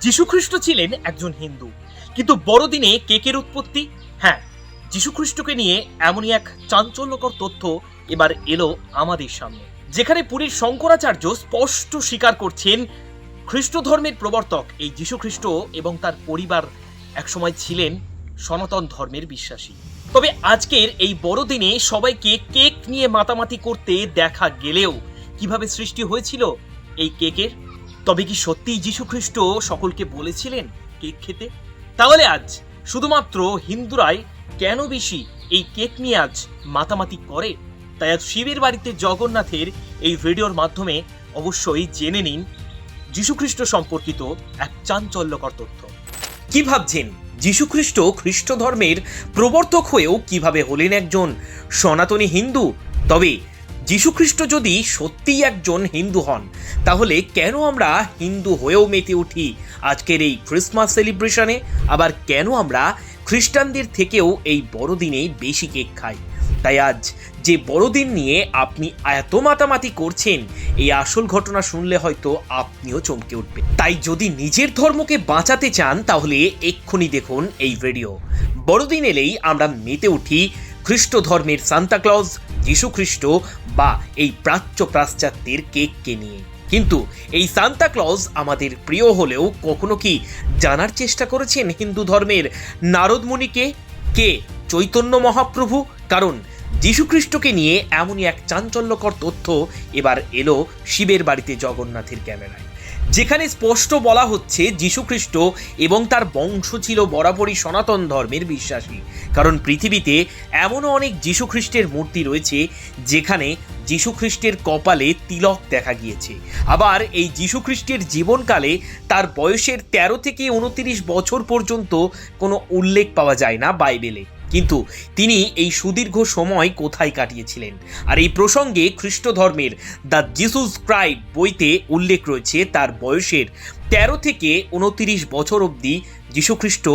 যীশুখ্রিস্ট ছিলেন একজন হিন্দু। কিন্তু বড়দিনে কেকের উৎপত্তি? হ্যাঁ যীশুখ্রিস্টকে নিয়ে এমনই এক চাঞ্চল্যকর তথ্য এবার এলো আমাদের সামনে, যেখানে পুরীর শঙ্করাচার্য স্পষ্ট স্বীকার করছেন, খ্রিস্ট ধর্মের প্রবর্তক এই যীশুখ্রিস্ট এবং তার পরিবার একসময় ছিলেন সনাতন ধর্মের বিশ্বাসী। তবে আজকের এই বড়দিনে সবাইকে কেক নিয়ে মাতামাতি করতে দেখা গেলেও কীভাবে সৃষ্টি হয়েছিল এই কেকের? তবে কি সত্যিই যীশুখ্রিস্ট সকলকে বলেছিলেন কেক খেতে? তাহলে আজ শুধুমাত্র হিন্দুরাই কেন বেশি এই কেক নিয়ে আজ মাতামাতি করে? তাই আজ শিবের বাড়িতে জগন্নাথের এই ভিডিওর মাধ্যমে অবশ্যই জেনে নিন যীশুখ্রিস্ট সম্পর্কিত এক চাঞ্চল্যকর তথ্য। কি ভাবছেন? যীশুখ্রিস্ট খ্রিস্ট ধর্মের প্রবর্তক হয়েও কীভাবে হলেন একজন সনাতনী হিন্দু? তবে যীশুখ্রিস্ট যদি সত্যিই একজন হিন্দু হন, তাহলে কেন আমরা হিন্দু হয়েও মেতে উঠি? আজকের এই ক্রিসমাস সেলিব্রেশনে আবার কেন আমরা খ্রিস্টানদের থেকেও এই বড়দিনে বেশি কেক খাই? তাই আজ যে বড়দিন নিয়ে আপনি এত মাতামাতি করছেন, এই আসল ঘটনা শুনলে হয়তো আপনিও চমকে উঠবেন। তাই যদি নিজের ধর্মকে বাঁচাতে চান, তাহলে এক্ষুনি দেখুন এই ভিডিও। বড়দিন এলেই আমরা মেতে উঠি খ্রিস্ট ধর্মের সান্তাক্লজ যীশুখ্রিস্ট বা এই প্রাচ্য পাশ্চাত্যের কেককে নিয়ে। কিন্তু এই সান্তাক্লজ আমাদের প্রিয় হলেও কখনো কি জানার চেষ্টা করেছেন হিন্দু ধর্মের নারদমুনিকে কে? চৈতন্য মহাপ্রভু? কারণ যীশুখ্রিস্টকে নিয়ে এমনই এক চাঞ্চল্যকর তথ্য এবার এলো শিবের বাড়িতে জগন্নাথের ক্যামেরায়। যেখানে স্পষ্ট বলা হচ্ছে যীশুখ্রিস্ট এবং তার বংশ ছিল বরাবরই সনাতন ধর্মের বিশ্বাসী। কারণ পৃথিবীতে এমনও অনেক যীশুখ্রিস্টের মূর্তি রয়েছে যেখানে যীশুখ্রিস্টের কপালে তিলক দেখা গিয়েছে। আবার এই যীশুখ্রিস্টের জীবনকালে তার বয়সের তেরো থেকে উনতিরিশ বছর পর্যন্ত কোনো উল্লেখ পাওয়া যায় না বাইবেলে। কিন্তু তিনি এই সুদীর্ঘ সময় কোথায় কাটিয়েছিলেন? আর এই প্রসঙ্গে খ্রিস্ট ধর্মের দ্য জিসুস ক্রাইড বইতে উল্লেখ রয়েছে তার বয়সের তেরো থেকে উনতিরিশ বছর অবধি যীশুখ্রিস্ট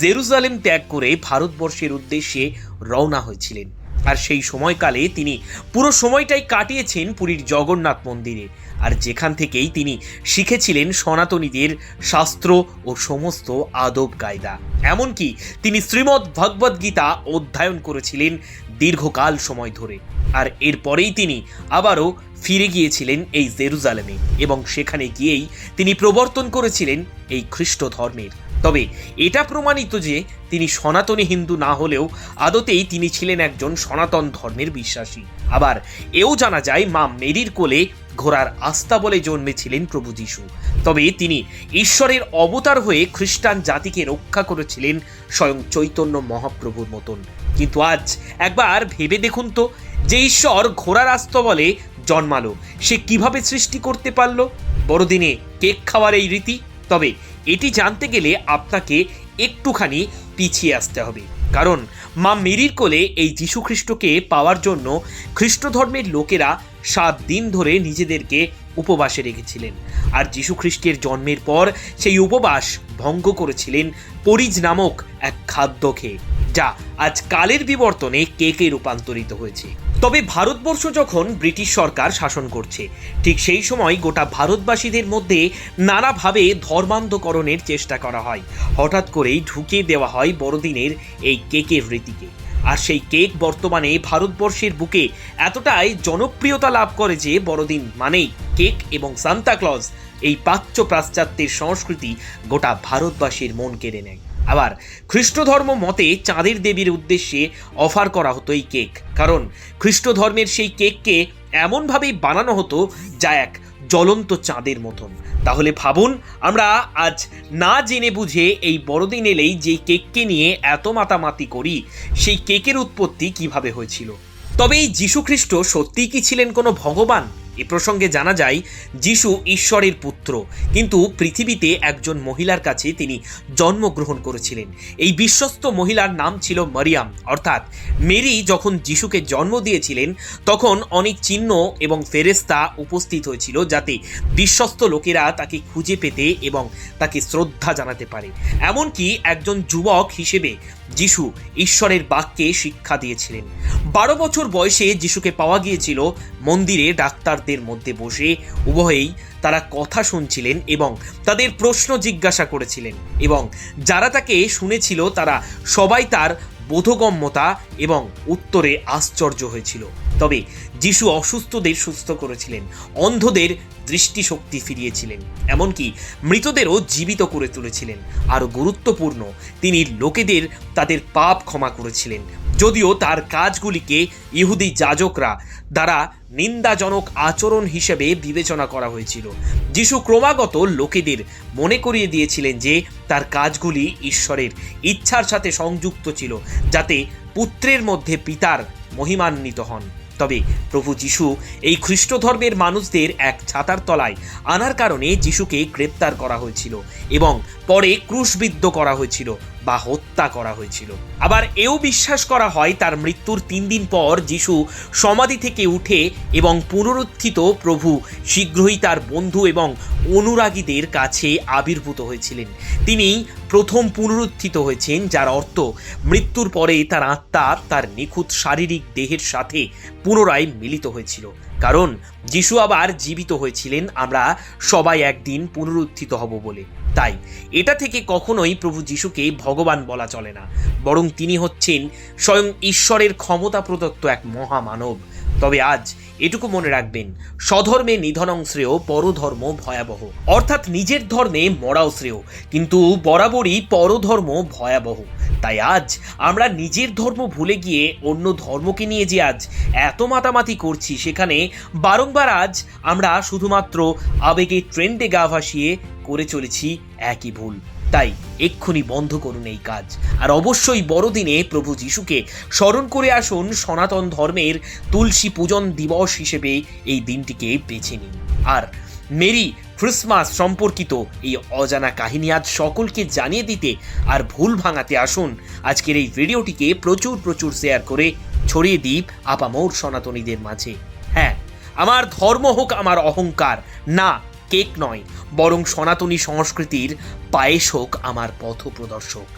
জেরুজালেম ত্যাগ করে ভারতবর্ষের উদ্দেশ্যে রওনা হয়েছিলেন। আর সেই সময়কালে তিনি পুরো সময়টাই কাটিয়েছেন পুরীর জগন্নাথ মন্দিরে। আর যেখান থেকেই তিনি শিখেছিলেন সনাতনীদের শাস্ত্র ও সমস্ত আদব কায়দা। এমনকি তিনি শ্রীমদ্ ভগবদ গীতা অধ্যয়ন করেছিলেন দীর্ঘকাল সময় ধরে। আর এরপরেই তিনি আবারও ফিরে গিয়েছিলেন এই জেরুজালেমে এবং সেখানে গিয়েই তিনি প্রবর্তন করেছিলেন এই খ্রিস্ট ধর্মের তবে এটা প্রমাণিত যে তিনি সনাতনী হিন্দু না হলেও আদতেই তিনি ছিলেন একজন সনাতন ধর্মের বিশ্বাসী। আবার এও জানা যায়, মা মেরির কোলে ঘোড়ার আস্থা বলে জন্মেছিলেন প্রভু যিশু। তবে তিনি ঈশ্বরের অবতার হয়ে খ্রিস্টান জাতিকে রক্ষা করেছিলেন স্বয়ং চৈতন্য মহাপ্রভুর মতন। কিন্তু আজ একবার ভেবে দেখুন তো যে ঈশ্বর ঘোড়ার আস্ত বলে জন্মালো, সে কীভাবে সৃষ্টি করতে পারল? বড়দিনে কেক খাওয়ার এই রীতি? তবে এটি জানতে গেলে আপনাকে একটুখানি পিছিয়ে আসতে হবে। কারণ মা মেরির কোলে এই যীশুখ্রিস্টকে পাওয়ার জন্য খ্রিস্ট ধর্মের লোকেরা সাত দিন ধরে নিজেদেরকে উপবাসে রেখেছিলেন। আর যীশুখ্রিস্টের জন্মের পর সেই উপবাস ভঙ্গ করেছিলেন পরিজ নামক এক খাদ্য খেয়ে যা আজ কালের বিবর্তনে কেকে রূপান্তরিত হয়েছে। তবে ভারতবর্ষ যখন ব্রিটিশ সরকার শাসন করছে, ঠিক সেই সময় গোটা ভারতবাসীদের মধ্যে নানাভাবে ধর্মান্ধকরণের চেষ্টা করা হয়। হঠাৎ করেই ঢুকিয়ে দেওয়া হয় বড়দিনের এই কেকের রীতিকে। আর সেই কেক বর্তমানে ভারতবর্ষের বুকে এতটাই জনপ্রিয়তা লাভ করে যে বড়দিন মানেই কেক এবং সান্তাক্লজ এই প্রাচ্য পাশ্চাত্যের সংস্কৃতি গোটা ভারতবাসীর মন কেড়ে নেয়। আবার খ্রিস্ট ধর্ম মতে চাঁদের দেবীর উদ্দেশ্যে অফার করা হতো এই কেক। কারণ খ্রিস্ট ধর্মের সেই কেককে এমনভাবেই বানানো হতো যা এক জ্বলন্ত চাঁদের মতন। তাহলে ভাবুন, আমরা আজ না জেনে বুঝে এই বড়দিন এলেই যে কেককে নিয়ে এত মাতামাতি করি, সেই কেকের উৎপত্তি কীভাবে হয়েছিল? তবে এই যীশুখ্রিস্ট সত্যিই কি ছিলেন কোনো ভগবান? এ প্রসঙ্গে জানা যায়, যিশু ঈশ্বরের পুত্র। কিন্তু পৃথিবীতে একজন মহিলার কাছে তিনি জন্মগ্রহণ করেছিলেন। এই বিশ্বস্ত মহিলার নাম ছিল মারিয়াম। অর্থাৎ মেরি যখন যিশুকে জন্ম দিয়েছিলেন, তখন অনেক চিহ্ন এবং ফেরেস্তা উপস্থিত হয়েছিল যাতে বিশ্বস্ত লোকেরা তাকে খুঁজে পেতে এবং তাকে শ্রদ্ধা জানাতে পারে। এমনকি একজন যুবক হিসেবে যিশু ঈশ্বরের বাক্যে শিক্ষা দিয়েছিলেন। বারো বছর বয়সে যিশুকে পাওয়া গিয়েছিল, মন্দিরে ডাক্তারদের মধ্যে বসে উভয়েই তারা কথা শুনছিলেন এবং তাদের প্রশ্ন জিজ্ঞাসা করেছিলেন এবং যারা তাকে শুনেছিল তারা সবাই তার বোধগম্যতা এবং উত্তরে আশ্চর্য হয়েছিল। তবে যিশু অসুস্থদের সুস্থ করেছিলেন, অন্ধদের দৃষ্টিশক্তি ফিরিয়েছিলেন, এমনকি মৃতদেরও জীবিত করে তুলেছিলেন। আরও গুরুত্বপূর্ণ, তিনি লোকেদের তাদের পাপ ক্ষমা করেছিলেন। যদিও তার কাজগুলিকে ইহুদি যাজকরা দ্বারা নিন্দাজনক আচরণ হিসেবে বিবেচনা করা হয়েছিল। যিশু ক্রমাগত লোকেদের মনে করিয়ে দিয়েছিলেন যে, তার কাজগুলি ঈশ্বরের ইচ্ছার সাথে সংযুক্ত ছিল, যাতে পুত্রের মধ্যে পিতার মহিমান্বিত হন। তবে প্রভু যিশু এই খ্রিস্ট ধর্মের মানুষদের এক ছাতার তলায় আনার কারণে যিশুকে গ্রেপ্তার করা হয়েছিল এবং পরে ক্রুশবিদ্ধ করা হয়েছিল। বা হত্যা করা হয়েছিল। আবার এও বিশ্বাস করা হয় তার মৃত্যুর তিন দিন পর যিশু সমাধি থেকে উঠে এবং পুনরুত্থিত প্রভু শীঘ্রই তার বন্ধু এবং অনুরাগীদের কাছে আবির্ভূত হয়েছিলেন। তিনি প্রথম পুনরুত্থিত হয়েছেন, যার অর্থ মৃত্যুর পরে তার আত্মা তার নিখুঁত শারীরিক দেহের সাথে পুনরায় মিলিত হয়েছিল। কারণ যিশু আবার জীবিত হয়েছিলেন, আমরা সবাই একদিন পুনরুত্থিত হব বলে। তাই এটা থেকে কখনোই প্রভু যিশুকে ভগবান বলা চলে না, বরং তিনি হচ্ছেন স্বয়ং ঈশ্বরের ক্ষমতা প্রদত্ত এক মহামানব। তবে আজ এটুকু মনে রাখবেন, স্বধর্মে নিধনং শ্রেয়, পরধর্ম ভয়াবহ। অর্থাৎ নিজের ধর্মে মরাও শ্রেয়, কিন্তু বরাবরই পরধর্ম ভয়াবহ। তাই আজ আমরা নিজের ধর্ম ভুলে গিয়ে অন্য ধর্মকে নিয়ে যে আজ এত মাতামাতি করছি, সেখানে বারংবার আজ আমরা শুধুমাত্র আবেগে ট্রেন্ডে গা ভাসিয়ে করে চলেছি একই ভুল। তাই এক্ষুনি বন্ধ করুন এই কাজ। আর অবশ্যই বড়দিনে প্রভু যিশুকে স্মরণ করে আসুন সনাতন ধর্মের তুলসী পূজন দিবস হিসেবে এই দিনটিকে বেছে নিন। আর মেরি ক্রিসমাস সম্পর্কিত এই অজানা কাহিনী আজ সকলকে জানিয়ে দিতে আর ভুল ভাঙাতে আসুন। আজকের এই ভিডিওটিকে প্রচুর প্রচুর শেয়ার করে ছড়িয়ে দিই আপামোর সনাতনীদের মাঝে। হ্যাঁ আমার ধর্ম হোক আমার অহংকার, না কেক নয় বরং সনাতনী সংস্কৃতির পায়েস হোক আমার পথ প্রদর্শক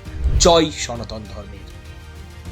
জয় সনাতন ধর্মের।